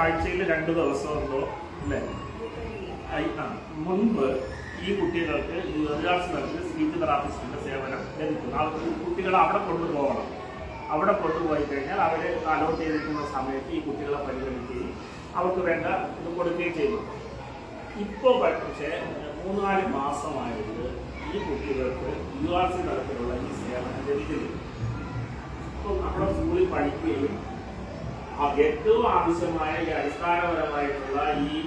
ആഴ്ചയിൽ രണ്ട് ദിവസം ഉണ്ടോ? അല്ലേ? മുൻപ് ഈ കുട്ടികൾക്ക് സ്പീച്ച് തെറാപ്പിസ്റ്റിന്റെ സേവനം ലഭിക്കുന്നു. ആ കുട്ടികൾ അവിടെ കൊണ്ടുപോകണം. അവിടെ കൊണ്ടുപോയി കഴിഞ്ഞാൽ അവർ അലോട്ട് ചെയ്തിരിക്കുന്ന സമയത്ത് ഈ കുട്ടികളെ പരിഗണിക്കുകയും അവർക്ക് വേണ്ട ഇത് കൊടുക്കുകയും ചെയ്യും ഇപ്പോൾ പക്ഷേ മൂന്നാൽ മാസമായിട്ട് ഈ കുട്ടികൾക്ക് യു ആർ സി തലത്തിലുള്ള ഈ സേവനം ലഭിക്കുന്നു ഇപ്പോൾ നമ്മുടെ സ്കൂളിൽ പഠിക്കുകയും ഏറ്റവും ആവശ്യമായ ഈ അടിസ്ഥാനപരമായിട്ടുള്ള ഈ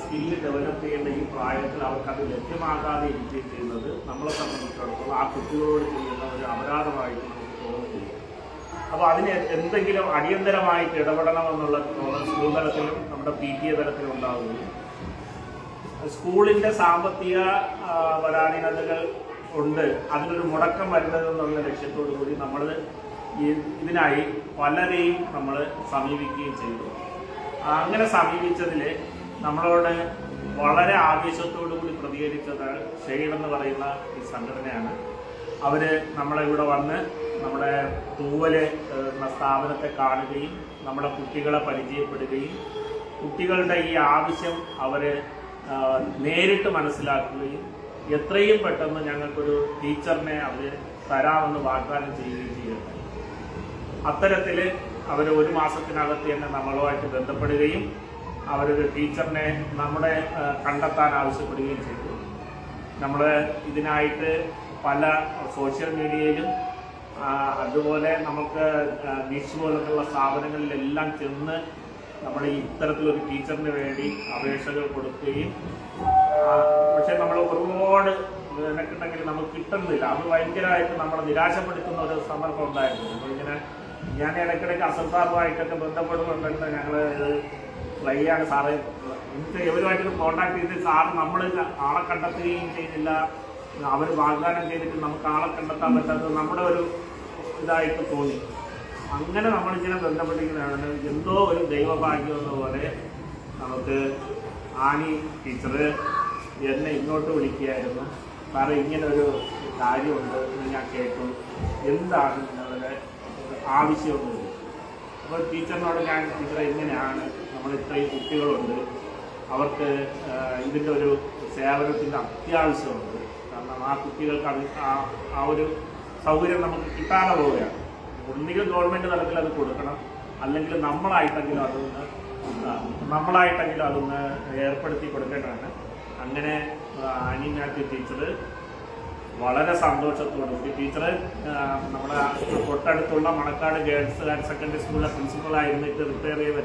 സ്കില്ല് ഡെവലപ്പ് ചെയ്യേണ്ട ഈ പ്രായത്തിൽ അവർക്ക് അത് ലഭ്യമാകാതെ ഇരിക്കുകയും ചെയ്യുന്നത് നമ്മളെ സംബന്ധിച്ചിടത്തോളം ആ കുട്ടികളോട് ചെയ്യുന്ന ഒരു അപരാധമായിട്ട് നമുക്ക് തോന്നുന്നില്ല. അപ്പോൾ അതിന് എന്തെങ്കിലും അടിയന്തരമായിട്ട് ഇടപെടണമെന്നുള്ള തോന്നൽ സ്കൂൾ തലത്തിലും നമ്മുടെ പി ടി എ തലത്തിലും ഉണ്ടാവുകയും സ്കൂളിന്റെ സാമ്പത്തിക പരാധീനതകൾ ഉണ്ട്. അതിനൊരു മുടക്കം വരുന്നത് വരുന്നതെന്നുള്ള ലക്ഷ്യത്തോടു കൂടി നമ്മൾ ഇതിനായി പലരെയും നമ്മൾ സമീപിക്കുകയും ചെയ്തു. അങ്ങനെ സമീപിച്ചതിൽ നമ്മളോട് വളരെ ആവേശത്തോടു കൂടി പ്രതികരിച്ചത് ഷെയ്ഡ് എന്ന് പറയുന്ന ഈ സംഘടനയാണ്. അവർ നമ്മളെ ഇവിടെ വന്ന് നമ്മുടെ തൂവൽ എന്ന സ്ഥാപനത്തെ കാണുകയും നമ്മുടെ കുട്ടികളെ പരിചയപ്പെടുകയും കുട്ടികളുടെ ഈ ആവശ്യം അവർ നേരിട്ട് മനസ്സിലാക്കുകയും എത്രയും പെട്ടെന്ന് ഞങ്ങൾക്കൊരു ടീച്ചറിനെ അവർ തരാമെന്ന് വാഗ്ദാനം ചെയ്യുകയും ചെയ്യുന്നുണ്ട് അത്തരത്തിൽ അവർ ഒരു മാസത്തിനകത്ത് തന്നെ നമ്മളുമായിട്ട് ബന്ധപ്പെടുകയും അവരൊരു ടീച്ചറിനെ നമ്മുടെ കണ്ടെത്താൻ ആവശ്യപ്പെടുകയും ചെയ്തു. നമ്മൾ ഇതിനായിട്ട് പല സോഷ്യൽ മീഡിയയിലും അതുപോലെ നമുക്ക് ബീച്ച് പോലുള്ള സ്ഥാപനങ്ങളിലെല്ലാം ചെന്ന് നമ്മൾ ഇത്തരത്തിലൊരു ടീച്ചറിന് വേണ്ടി അപേക്ഷകൾ കൊടുക്കുകയും പക്ഷെ നമ്മൾ ഒരുപാട് നിനക്കുണ്ടെങ്കിൽ നമുക്ക് കിട്ടുന്നില്ല. അത് ഭയങ്കരമായിട്ട് നമ്മളെ നിരാശപ്പെടുത്തുന്ന ഒരു സന്ദർഭം ഉണ്ടായിരുന്നു. നമ്മളിങ്ങനെ ഞാൻ ഇടയ്ക്കിടയ്ക്ക് അസൽസാറുമായിട്ടൊക്കെ ബന്ധപ്പെടുന്നുണ്ടെങ്കിൽ ഞങ്ങൾ ഫ്ലൈ ആണ് സാറേ. എനിക്ക് ഇവരുമായിട്ട് കോൺടാക്ട് ചെയ്ത് സാർ നമ്മൾ ആളെ കണ്ടെത്തുകയും ചെയ്തില്ല. അവർ വാഗ്ദാനം ചെയ്തിട്ട് നമുക്ക് ആളെ കണ്ടെത്താൻ പറ്റാത്തത് നമ്മുടെ ഒരു ഇതായിട്ട് തോന്നി. അങ്ങനെ നമ്മളിങ്ങനെ ബന്ധപ്പെട്ടിരിക്കുന്നതാണ്. എന്തോ ഒരു ദൈവഭാഗ്യം എന്ന പോലെ നമുക്ക് ആനി ടീച്ചറ് എന്നെ ഇങ്ങോട്ട് വിളിക്കുകയായിരുന്നു. സാറേ ഇങ്ങനെ ഒരു കാര്യമുണ്ട് ഞാൻ കേട്ടു. എന്താണ് നിങ്ങളുടെ ആവശ്യമൊന്നുമില്ല. അപ്പോൾ ടീച്ചറിനോട് ഞാൻ ടീച്ചറെ എങ്ങനെയാണ് നമ്മൾ ഇത്രയും കുട്ടികളുണ്ട്? അവർക്ക് ഇതിന്റെ ഒരു സേവനത്തിന്റെ അത്യാവശ്യമുണ്ട്. കാരണം ആ കുട്ടികൾക്ക് അത് ആ- ഒരു സൗകര്യം നമുക്ക് കിട്ടാതെ പോവുകയാണ്. ഒന്നുകിൽ ഗവൺമെന്റ് തലത്തിൽ അത് കൊടുക്കണം. അല്ലെങ്കിൽ നമ്മളായിട്ടെങ്കിലും അതൊന്ന് നമ്മളായിട്ടെങ്കിലും അതൊന്ന് ഏർപ്പെടുത്തി കൊടുക്കേണ്ടതാണ്. അങ്ങനെ ആ, അനി ടീച്ചർ വളരെ സന്തോഷത്തോടു. കൂടി ടീച്ചർ നമ്മുടെ തൊട്ടടുത്തുള്ള മണക്കാട് ഗേൾസ് ഹയർ സെക്കൻഡറി സ്കൂളിലെ പ്രിൻസിപ്പൾ ആയിരുന്നിട്ട് റിപ്പയർ ചെയ്ത